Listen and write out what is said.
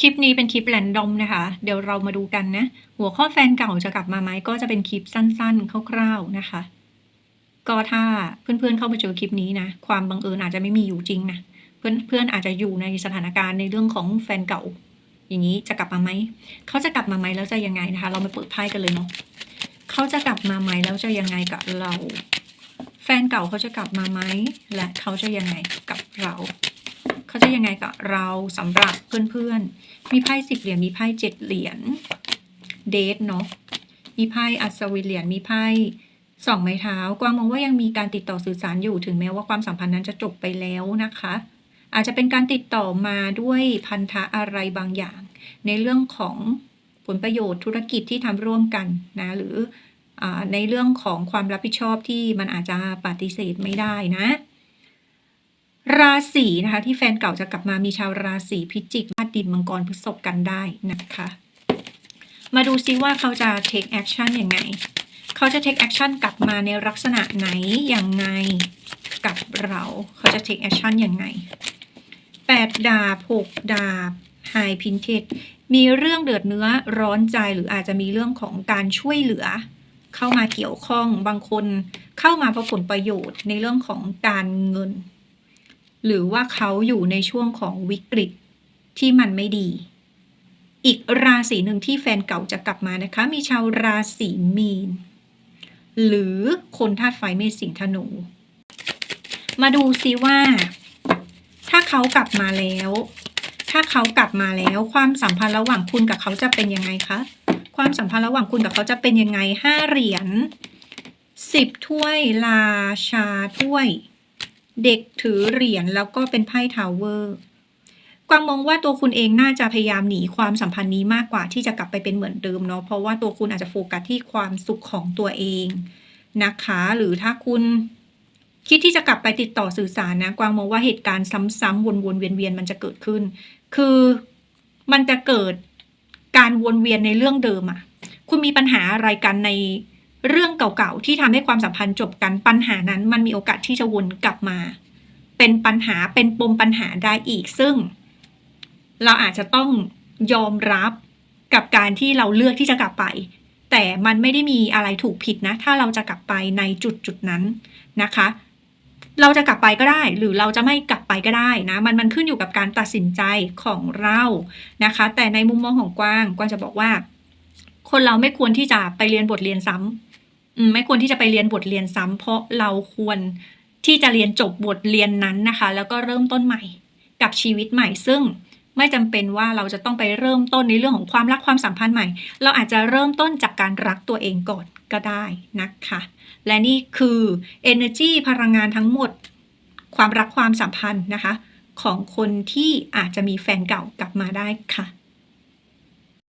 คลิปนี้เป็นคลิปแรนดอมนะคะ เดี๋ยวเรามาดูกันนะ หัวข้อแฟนเก่าจะกลับมาไหมก็จะเป็นคลิปสั้นๆ คร่าวๆนะคะ ก็ถ้าเพื่อนๆเข้ามาเจอคลิปนี้นะ ความบังเอิญอาจจะไม่มีอยู่จริงนะ เพื่อนเพื่ออาจจะอยู่ในสถานการณ์ในเรื่องของแฟนเก่า อย่างนี้จะกลับมาไหม เขาจะกลับมาไหมแล้วจะยังไงนะคะ เรามาเปิดไพ่กันเลยเนาะ เขาจะกลับมาไหมแล้วจะยังไงกับเรา แฟนเก่าเขาจะกลับมาไหมและเขาจะยังไงกับเรา เขาจะยังไงกับเราสำหรับเพื่อนๆ มีไพ่สิบเหรียญมีไพ่เจ็ดเหรียญเดทเนาะมีไพ่อัศวินเหรียญมีไพ่สองไม้เท้ากวางมองว่ายังมีการติดต่อสื่อสารอยู่ถึงแม้ว่าความสัมพันธ์นั้นจะจบไปแล้วนะคะ อาจจะเป็นการติดต่อมาด้วยพันธะอะไรบางอย่าง ในเรื่องของผลประโยชน์ธุรกิจที่ทำร่วมกันนะหรืออในเรื่องของความรับผิดชอบที่มันอาจจะปฏิเสธไม่ได้นะ ศีนะคะที่แฟนเก่าจะกลับมามีชาวราศีพิจิกธาตุดินมังกรพฤษภกันได้นะคะ มาดูซิว่าเขาจะ take action ยังไง เขาจะ take action กลับมาในลักษณะไหนยังไงกับเราเขาจะ take action ยังไงแปดดาบหกดาบ high pinted มีเรื่องเดือดเนื้อร้อนใจหรืออาจจะมีเรื่องของการช่วยเหลือ เข้ามาเกี่ยวข้องบางคนเข้ามาเพราะผลประโยชน์ในเรื่องของการเงิน หรือว่าเขาอยู่ในช่วงของวิกฤตที่มันไม่ดี อีกราศีหนึ่งที่แฟนเก่าจะกลับมานะคะ มีชาวราศีมีน หรือคนธาตุไฟเมษสิงห์ธนู มาดูซิว่า ถ้าเขากลับมาแล้ว ถ้าเขากลับมาแล้วความสัมพันธ์ระหว่างคุณกับเขาจะเป็นยังไงคะ ความสัมพันธ์ระหว่างคุณกับเขาจะเป็นยังไงห้าเหรียญสิบถ้วยราชาถ้วย เด็กถือเหรียญแล้วก็เป็นไพ่ทาวเวอร์กวางมองว่าตัวคุณเองน่าจะพยายามหนีความสัมพันธ์นี้มากกว่าที่จะกลับไปเป็นเหมือนเดิมเนาะเพราะว่าตัวคุณอาจจะโฟกัสที่ความสุขของตัวเองนะคะ หรือถ้าคุณคิดที่จะกลับไปติดต่อสื่อสารนะ กวางมองว่าเหตุการณ์ซ้ำๆวนๆเวียนๆมันจะเกิดขึ้น คือมันจะเกิดการวนเวียนในเรื่องเดิมอะคุณมีปัญหาอะไรกันใน เรื่องเก่าๆที่ทำให้ความสัมพันธ์จบกันปัญหานั้น มันมีโอกาสที่จะวนกลับมา เป็นปัญหาเป็นปมปัญหาได้อีก ซึ่ง เราอาจจะต้องยอมรับกับการที่เราเลือกที่จะกลับไป แต่มันไม่ได้มีอะไรถูกผิดนะ ถ้าเราจะกลับไปในจุดจุดนั้นนะคะ เราจะกลับไปก็ได้ หรือเราจะไม่กลับไปก็ได้นะมันมันขึ้นอยู่กับการตัดสินใจของเรานะคะ แต่ในมุมมองของกว้างกวางจะบอกว่า คนเราไม่ควรที่จะไปเรียนบทเรียนซ้ำอืม ไม่ควรที่จะไปเรียนบทเรียนซ้ำเพราะเราควรที่จะเรียนจบบทเรียนนั้นนะคะ แล้วก็เริ่มต้นใหม่กับชีวิตใหม่ ซึ่งไม่จำเป็นว่าเราจะต้องไปเริ่มต้นในเรื่องของความรักความสัมพันธ์ใหม่ เราอาจจะเริ่มต้นจากการรักตัวเองก่อนก็ได้นะคะ และนี่คือ energy พลังงานทั้งหมด ความรักความสัมพันธ์นะคะ ของคนที่อาจจะมีแฟนเก่ากลับมาได้ค่ะ